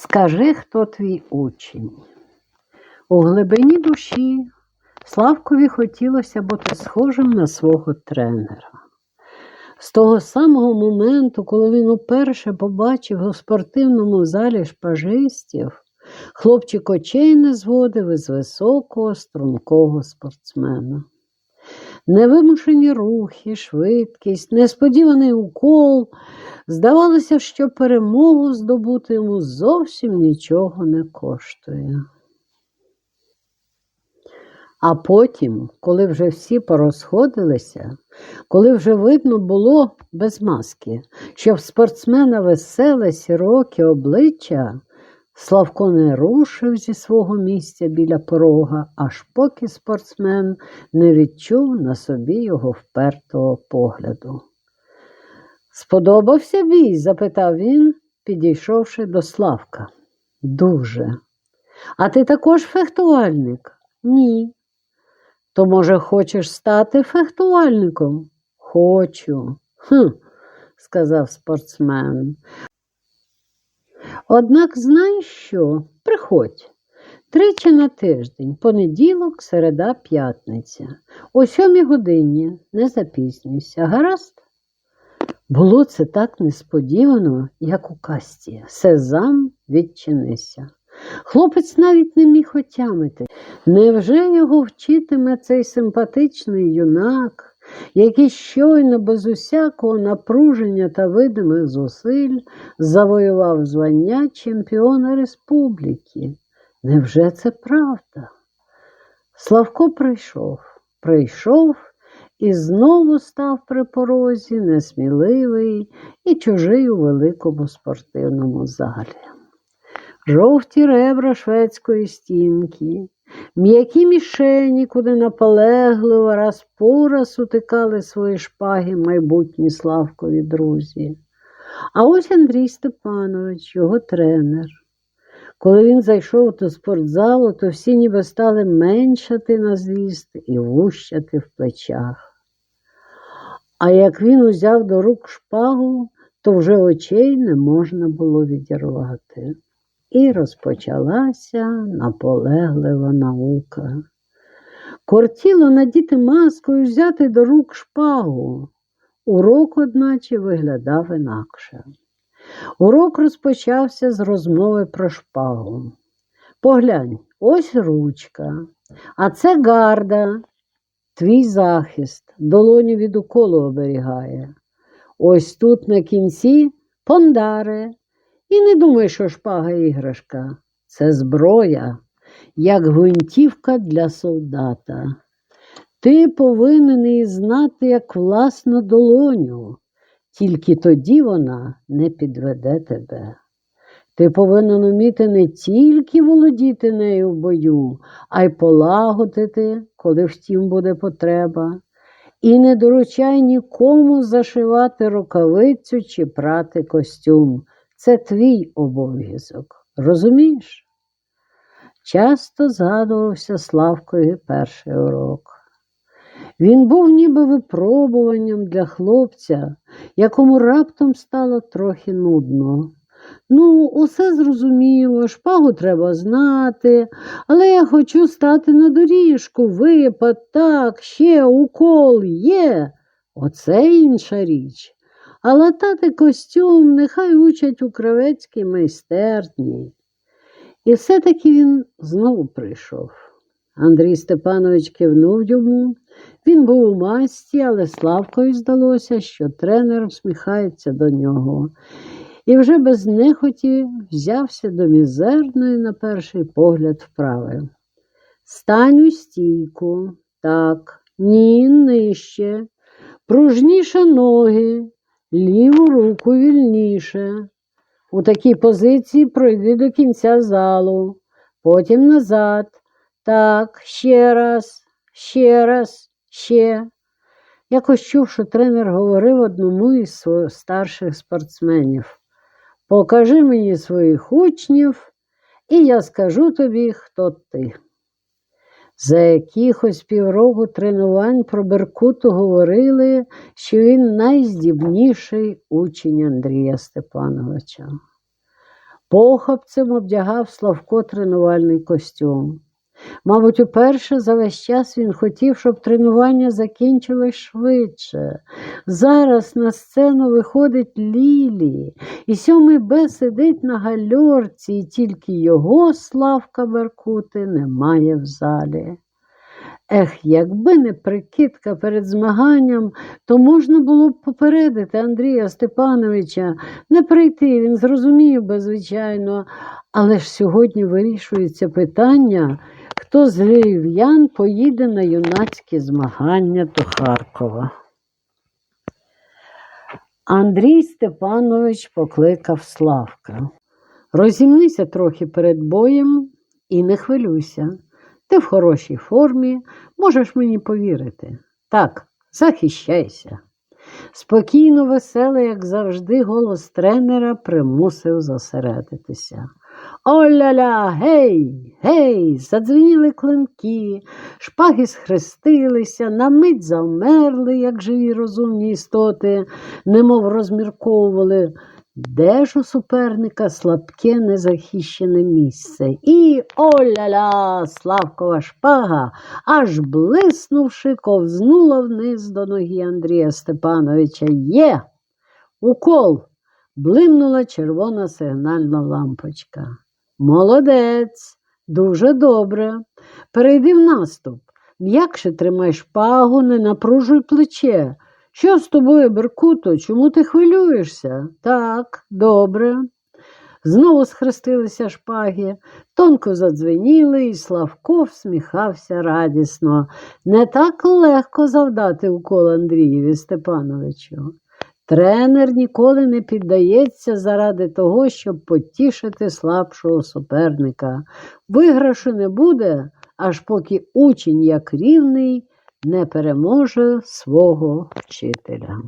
Скажи, хто твій учень. У глибині душі Славкові хотілося бути схожим на свого тренера. З того самого моменту, коли він уперше побачив у спортивному залі шпажистів, хлопчик очей не зводив із високого, стрункого спортсмена. Невимушені рухи, швидкість, несподіваний укол. Здавалося, що перемогу здобути йому зовсім нічого не коштує. А потім, коли вже всі порозходилися, коли вже видно було без маски, що в спортсмена веселе сіроке обличчя, Славко не рушив зі свого місця біля порога, аж поки спортсмен не відчув на собі його впертого погляду. Сподобався бій? запитав він, підійшовши до Славка. Дуже. А ти також фехтувальник? Ні. То, може, хочеш стати фехтувальником? Хочу. Хм, сказав спортсмен. Однак знаєш що? Приходь. Тричі на тиждень, понеділок, середа, п'ятниця. О сьомій годині не запізнюйся, гаразд? Було це так несподівано, як у касті. Сезам відчинися. Хлопець навіть не міг отямити. Невже його вчитиме цей симпатичний юнак, який щойно без усякого напруження та видимих зусиль завоював звання чемпіона республіки? Невже це правда? Славко прийшов, прийшов і знову став при порозі несміливий і чужий у великому спортивному залі. Жовті ребра шведської стінки, м'які мішені, куди наполегливо раз по раз утикали свої шпаги майбутні Славкові друзі. А ось Андрій Степанович, його тренер. Коли він зайшов до спортзалу, то всі ніби стали меншати на зріст і вущати в плечах. А як він узяв до рук шпагу, то вже очей не можна було відірвати. І розпочалася наполеглива наука. Кортіло надіти маску і взяти до рук шпагу. Урок, одначе, виглядав інакше. Урок розпочався з розмови про шпагу. Поглянь, ось ручка, а це гарда, твій захист, долоню від уколу оберігає. Ось тут на кінці пондаре. І не думай, що шпага іграшка. Це зброя, як гвинтівка для солдата. Ти повинен її знати як власну долоню, тільки тоді вона не підведе тебе. Ти повинен уміти не тільки володіти нею в бою, а й полагодити, коли втім буде потреба. І не доручай нікому зашивати рукавицю чи прати костюм. Це твій обов'язок. Розумієш? Часто згадувався Славкові перший урок. Він був ніби випробуванням для хлопця, якому раптом стало трохи нудно. Ну, усе зрозуміло, шпагу треба знати, але я хочу стати на доріжку, випад, так, ще укол є. Оце інша річ. А латати костюм нехай учать у кравецькій майстерні. І все-таки він знову прийшов. Андрій Степанович кивнув йому. Він був у масті, але Славкою здалося, що тренер всміхається до нього. І вже без нехоті взявся до мізерної, на перший погляд, вправи. Стань у стійку, так, ні, нижче, пружніше ноги, ліву руку вільніше. У такій позиції пройди до кінця залу, потім назад. Так, ще раз, ще раз, ще. Якось чув, що тренер говорив одному із своїх старших спортсменів. Покажи мені своїх учнів, і я скажу тобі, хто ти. За якихось півроку тренувань про Беркуту говорили, що він найздібніший учень Андрія Степановича. Похопцем обдягав Славко тренувальний костюм. Мабуть, уперше за весь час він хотів, щоб тренування закінчилось швидше. Зараз на сцену виходить Лілі, і сьомий Б сидить на гальорці, і тільки його Славка Беркути немає в залі. Ех, якби не прикидка перед змаганням, то можна було б попередити Андрія Степановича, не прийти, він зрозумів би, звичайно, але ж сьогодні вирішується питання, хто з львів'ян поїде на юнацькі змагання до Харкова. Андрій Степанович покликав Славка. Розімнися трохи перед боєм і не хвилюйся. Ти в хорошій формі, можеш мені повірити. Так, захищайся. Спокійно, веселий, як завжди, голос тренера примусив зосередитися. Оля-ля, гей, гей, задзвеніли клинки, шпаги схрестилися, на мить завмерли, як живі розумні істоти, немов розмірковували, де ж у суперника слабке незахищене місце. І оля-ля, Славкова шпага, аж блиснувши, ковзнула вниз до ноги Андрія Степановича. Є! Укол! Блимнула червона сигнальна лампочка. Молодець, дуже добре. Перейди в наступ. М'якше тримай шпагу, не напружуй плече. Що з тобою, Беркуто? Чому ти хвилюєшся? Так, добре. Знову схрестилися шпаги, тонко задзвеніли, і Славко всміхався радісно. Не так легко завдати укол Андрієві Степановичу. Тренер ніколи не піддається заради того, щоб потішити слабшого суперника. Виграшу не буде, аж поки учень як рівний не переможе свого вчителя.